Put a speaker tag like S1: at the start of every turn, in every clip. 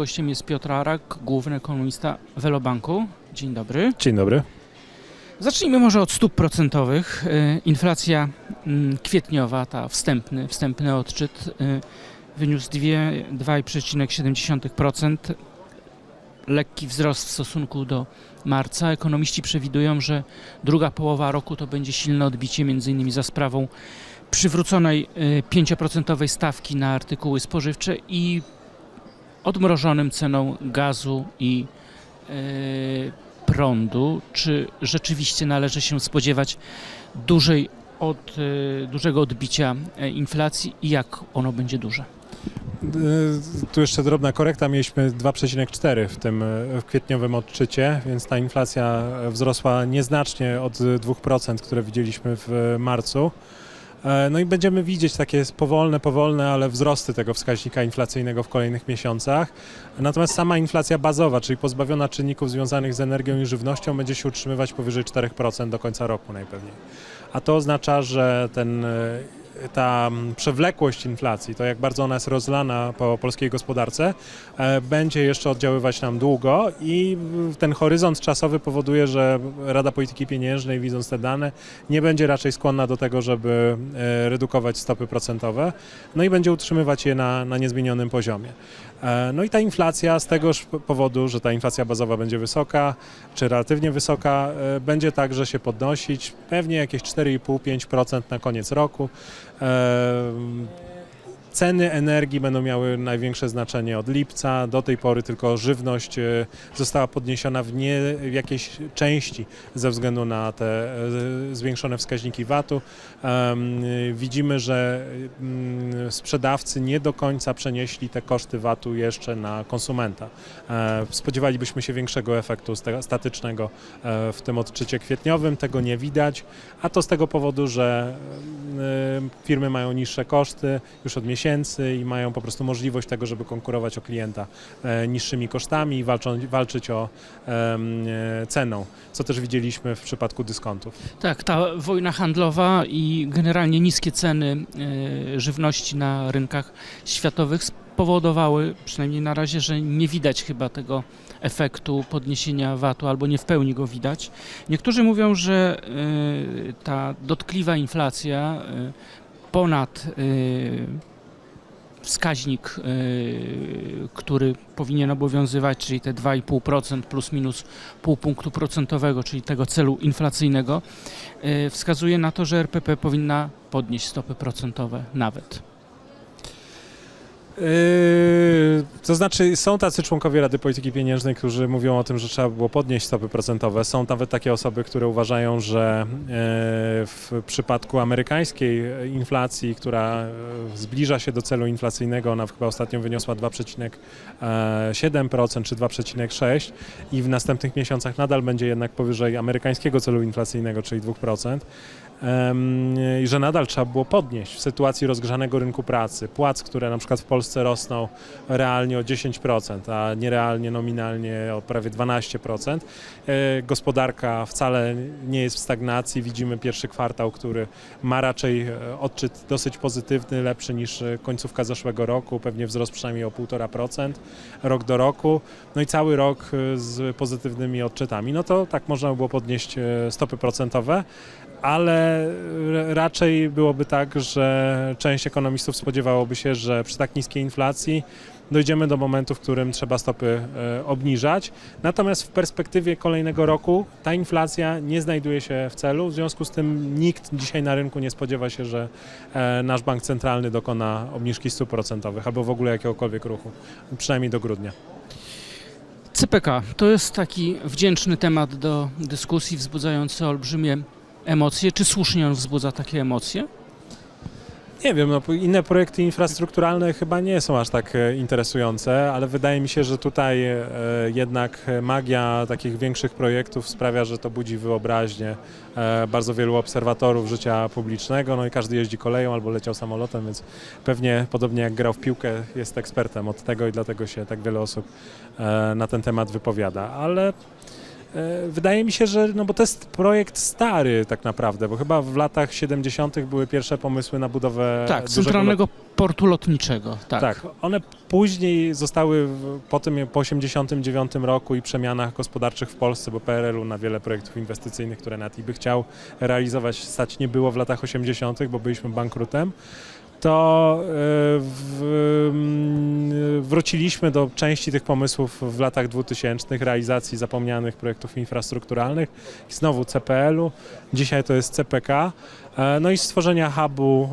S1: Gościem jest Piotr Arak, główny ekonomista Velobanku. Dzień dobry.
S2: Dzień dobry.
S1: Zacznijmy może od stóp procentowych. Y, Inflacja mm, kwietniowa, ta wstępny, wstępny odczyt y, wyniósł dwie- 2,7%. Lekki wzrost w stosunku do marca. Ekonomiści przewidują, że druga połowa roku to będzie silne odbicie, między innymi za sprawą przywróconej y, 5% stawki na artykuły spożywcze i odmrożonym ceną gazu i y, prądu. Czy rzeczywiście należy się spodziewać dużej od, y, dużego odbicia e, inflacji i jak ono będzie duże?
S2: Tu jeszcze drobna korekta. Mieliśmy 2,4 w tym w kwietniowym odczycie, więc ta inflacja wzrosła nieznacznie od 2%, które widzieliśmy w marcu. E, No i będziemy widzieć takie powolne, powolne, ale wzrosty tego wskaźnika inflacyjnego w kolejnych miesiącach. Natomiast sama inflacja bazowa, czyli pozbawiona czynników związanych z energią i żywnością, będzie się utrzymywać powyżej 4% do końca roku najpewniej. A to oznacza, że ten, e, ta mm, przewlekłość inflacji, to jak bardzo ona jest rozlana po polskiej gospodarce, e, będzie jeszcze oddziaływać nam długo i mm, ten horyzont czasowy powoduje, że Rada Polityki Pieniężnej, widząc te dane, nie będzie raczej skłonna do tego, żeby e, redukować stopy procentowe, no i będzie utrzymywać je na, na niezmienionym poziomie. E, No i ta inflacja z tegoż powodu, że ta inflacja bazowa będzie wysoka, czy relatywnie wysoka, będzie także się podnosić, pewnie jakieś 4,5-5% na koniec roku. Um. Ceny energii będą miały największe znaczenie od lipca. Do tej pory tylko żywność e, została podniesiona w, nie, w jakiejś części ze względu na te e, zwiększone wskaźniki VAT-u. Y, Widzimy, że mm, sprzedawcy nie do końca przenieśli te koszty VAT-u jeszcze na konsumenta. E, Spodziewalibyśmy się większego efektu sta- statycznego e, w tym odczycie kwietniowym. Tego nie widać, a to z tego powodu, że firmy mają niższe koszty już od miesięcy i mają po prostu możliwość tego, żeby konkurować o klienta e, niższymi kosztami i walczyć o e, ceną, co też widzieliśmy w przypadku dyskontów.
S1: Tak, ta wojna handlowa i generalnie niskie ceny e, żywności na rynkach światowych spowodowały, przynajmniej na razie, że nie widać chyba tego efektu podniesienia VAT-u, albo nie w pełni go widać. Niektórzy mówią, że ta dotkliwa inflacja ponad wskaźnik, e, który powinien obowiązywać, czyli te 2,5% plus minus pół punktu procentowego, czyli tego celu inflacyjnego, e, wskazuje na to, że RPP powinna podnieść stopy procentowe nawet.
S2: Yy, to znaczy, są tacy członkowie Rady Polityki Pieniężnej, którzy mówią o tym, że trzeba było podnieść stopy procentowe. Są nawet takie osoby, które uważają, że yy, w przypadku amerykańskiej inflacji, która yy, zbliża się do celu inflacyjnego, ona chyba ostatnio wyniosła 2,7% czy 2,6% i w następnych miesiącach nadal będzie jednak powyżej amerykańskiego celu inflacyjnego, czyli 2%. Em, i że nadal trzeba było podnieść w sytuacji rozgrzanego rynku pracy, płac, które na przykład w Polsce rosną realnie o 10%, a nierealnie, nominalnie o prawie 12%. E, Gospodarka wcale nie jest w stagnacji. Widzimy pierwszy kwartał, który ma raczej e, odczyt dosyć pozytywny, lepszy niż e, końcówka zeszłego roku, pewnie wzrost przynajmniej o 1,5% rok do roku. No i cały rok z pozytywnymi odczytami. No to tak można by było podnieść stopy procentowe ale raczej byłoby tak, że część ekonomistów spodziewałoby się, że przy tak niskiej inflacji dojdziemy do momentu, w którym trzeba stopy e, obniżać. Natomiast w perspektywie kolejnego roku ta inflacja nie znajduje się w celu, w związku z tym nikt dzisiaj na rynku nie spodziewa się, że e, nasz bank centralny dokona obniżki stóp procentowych albo w ogóle jakiegokolwiek ruchu, przynajmniej do grudnia.
S1: CPK to jest taki wdzięczny temat do dyskusji, wzbudzający olbrzymie emocje. Czy słusznie on wzbudza takie emocje?
S2: Nie wiem, no, inne projekty infrastrukturalne chyba nie są aż tak e, interesujące, ale wydaje mi się, że tutaj e, jednak magia takich większych projektów sprawia, że to budzi wyobraźnię e, bardzo wielu obserwatorów życia publicznego, no i każdy jeździ koleją albo leciał samolotem, więc pewnie podobnie jak grał w piłkę jest ekspertem od tego i dlatego się tak wiele osób na ten temat wypowiada, ale Wydaje mi się, że no bo to jest projekt stary tak naprawdę, bo chyba w latach 70. były pierwsze pomysły na budowę
S1: Tak, centralnego portu lotniczego, tak.
S2: Tak, one później zostały po tym, po 89 roku i przemianach gospodarczych w Polsce, bo PRL-u na wiele projektów inwestycyjnych, które NATI by chciał realizować, stać nie było w latach 80., bo byliśmy bankrutem, to e, w, mm, wróciliśmy do części tych pomysłów w latach 2000, realizacji zapomnianych projektów infrastrukturalnych, znowu CPL-u, dzisiaj to jest CPK, E, No i stworzenia hubu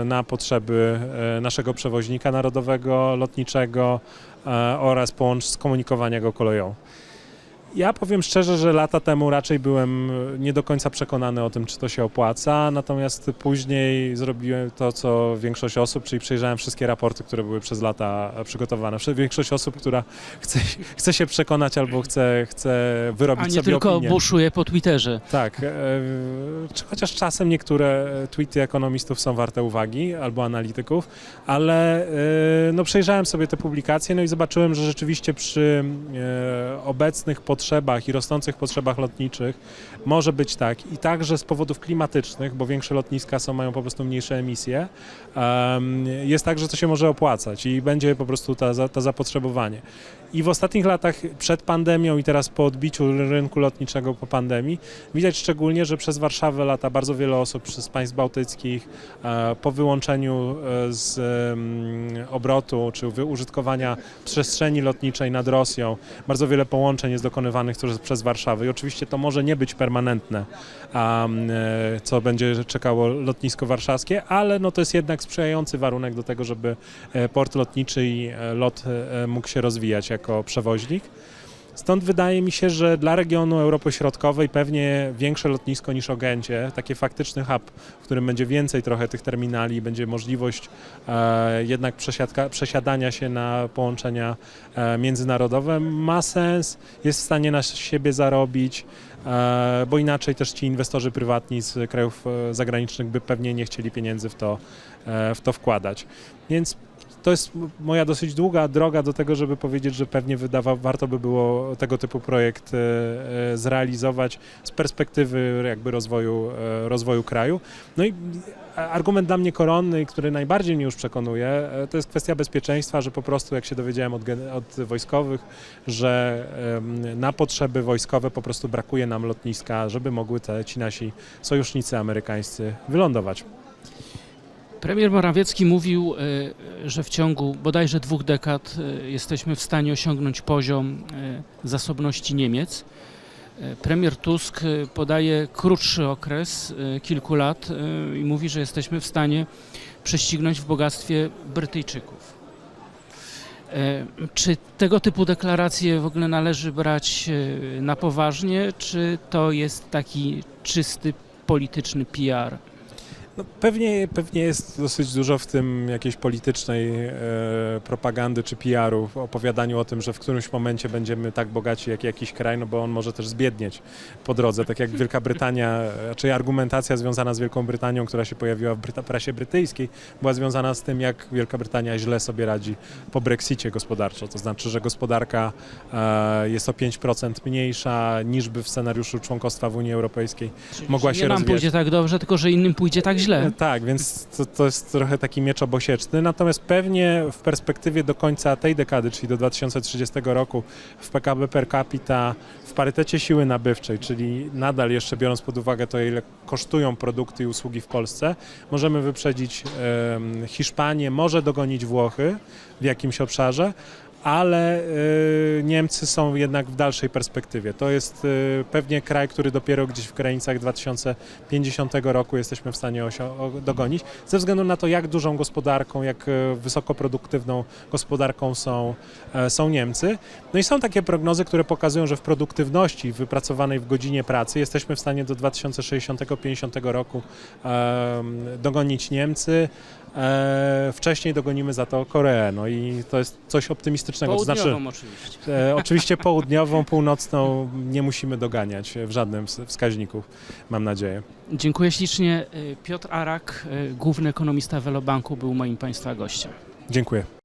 S2: e, na potrzeby naszego przewoźnika narodowego, lotniczego oraz połącz skomunikowania go koleją. Ja powiem szczerze, że lata temu raczej byłem e, nie do końca przekonany o tym, czy to się opłaca, natomiast później zrobiłem to, co większość osób, czyli przejrzałem wszystkie raporty, które były przez lata e, przygotowane. Większość osób, która chce, chce się przekonać albo chce, chce wyrobić
S1: A nie
S2: sobie
S1: tylko
S2: opinię.
S1: buszuje po Twitterze.
S2: Tak, e, czy chociaż czasem niektóre tweety ekonomistów są warte uwagi albo analityków, ale no przejrzałem sobie te publikacje no i zobaczyłem, że rzeczywiście przy obecnych potrzebach i rosnących potrzebach lotniczych może być tak i także z powodów klimatycznych, bo większe lotniska są, mają po prostu mniejsze emisje, em, jest tak, że to się może opłacać i będzie po prostu ta, to zapotrzebowanie. I w ostatnich latach przed pandemią i teraz po odbiciu rynku lotniczego po pandemii widać szczególnie, że przez Warszawę lata bardzo wiele osób z państw bałtyckich e, po wyłączeniu e, z obrotu czy użytkowania przestrzeni lotniczej nad Rosją. Bardzo wiele połączeń jest dokonywanych przez- przez Warszawę i oczywiście to może nie być permanentne, e, co będzie czekało lotnisko warszawskie, ale no to jest jednak sprzyjający warunek do tego, żeby port lotniczy i lot mógł się rozwijać jako przewoźnik. Stąd wydaje mi się, że dla regionu Europy Środkowej pewnie większe lotnisko niż Ogęcie, taki faktyczny hub, w którym będzie więcej trochę tych terminali, będzie możliwość e, jednak przesiadania się na połączenia e, międzynarodowe, ma sens, jest w stanie na siebie zarobić, e, bo inaczej też ci inwestorzy prywatni z krajów e, zagranicznych by pewnie nie chcieli pieniędzy w to, e, w to wkładać. Więc to jest moja dosyć długa droga do tego, żeby powiedzieć, że pewnie wydawa, warto by było tego typu projekt e, e, zrealizować z perspektywy jakby rozwoju, e, rozwoju kraju. No i argument dla mnie koronny, który najbardziej mnie już przekonuje, to jest kwestia bezpieczeństwa, że po prostu jak się dowiedziałem od, od wojskowych, że na potrzeby wojskowe po prostu brakuje nam lotniska, żeby mogły te ci nasi sojusznicy amerykańscy wylądować.
S1: Premier Morawiecki mówił, e, że w ciągu bodajże dwóch dekad e, jesteśmy w stanie osiągnąć poziom e, zasobności Niemiec. Premier Tusk podaje krótszy okres, kilku lat i mówi, że jesteśmy w stanie prześcignąć w bogactwie Brytyjczyków. Czy tego typu deklaracje w ogóle należy brać na poważnie, czy to jest taki czysty polityczny PR?
S2: No, pewnie, pewnie jest dosyć dużo w tym jakiejś politycznej e, propagandy czy PR-u, w opowiadaniu o tym, że w którymś momencie będziemy tak bogaci jak jakiś kraj, no bo on może też zbiednieć po drodze, tak jak Wielka Brytania, czy argumentacja związana z Wielką Brytanią, która się pojawiła w Bryta- prasie brytyjskiej, była związana z tym, jak Wielka Brytania źle sobie radzi po Brexicie gospodarczo, to znaczy, że gospodarka e, jest o 5% mniejsza niż by w scenariuszu członkostwa w Unii Europejskiej
S1: Czyli
S2: mogła się
S1: nie nam
S2: rozwijać.
S1: pójdzie tak dobrze, tylko że innym pójdzie tak źle.
S2: E, Tak, więc to, to jest trochę taki miecz obosieczny. Natomiast pewnie w perspektywie do końca tej dekady, czyli do 2030 roku, w PKB per capita w parytecie siły nabywczej, czyli nadal jeszcze biorąc pod uwagę to, ile kosztują produkty i usługi w Polsce, możemy wyprzedzić Hiszpanię, może dogonić Włochy w jakimś obszarze. Ale y, Niemcy są jednak w dalszej perspektywie. To jest y, pewnie kraj, który dopiero gdzieś w granicach 2050 roku jesteśmy w stanie dogonić, ze względu na to, jak dużą gospodarką, jak e, wysokoproduktywną gospodarką są, e, są Niemcy. No i są takie prognozy, które pokazują, że w produktywności wypracowanej w godzinie pracy jesteśmy w stanie do 2060-50 roku dogonić Niemcy. E, wcześniej dogonimy za to Koreę. No i to jest coś optymistycznego. To znaczy,
S1: Południową oczywiście.
S2: E, oczywiście południową, północną nie musimy doganiać w żadnym z wskaźników, mam nadzieję.
S1: Dziękuję ślicznie. Y, Piotr Arak, y, główny ekonomista Velobanku, był moim Państwa gościem.
S2: Dziękuję.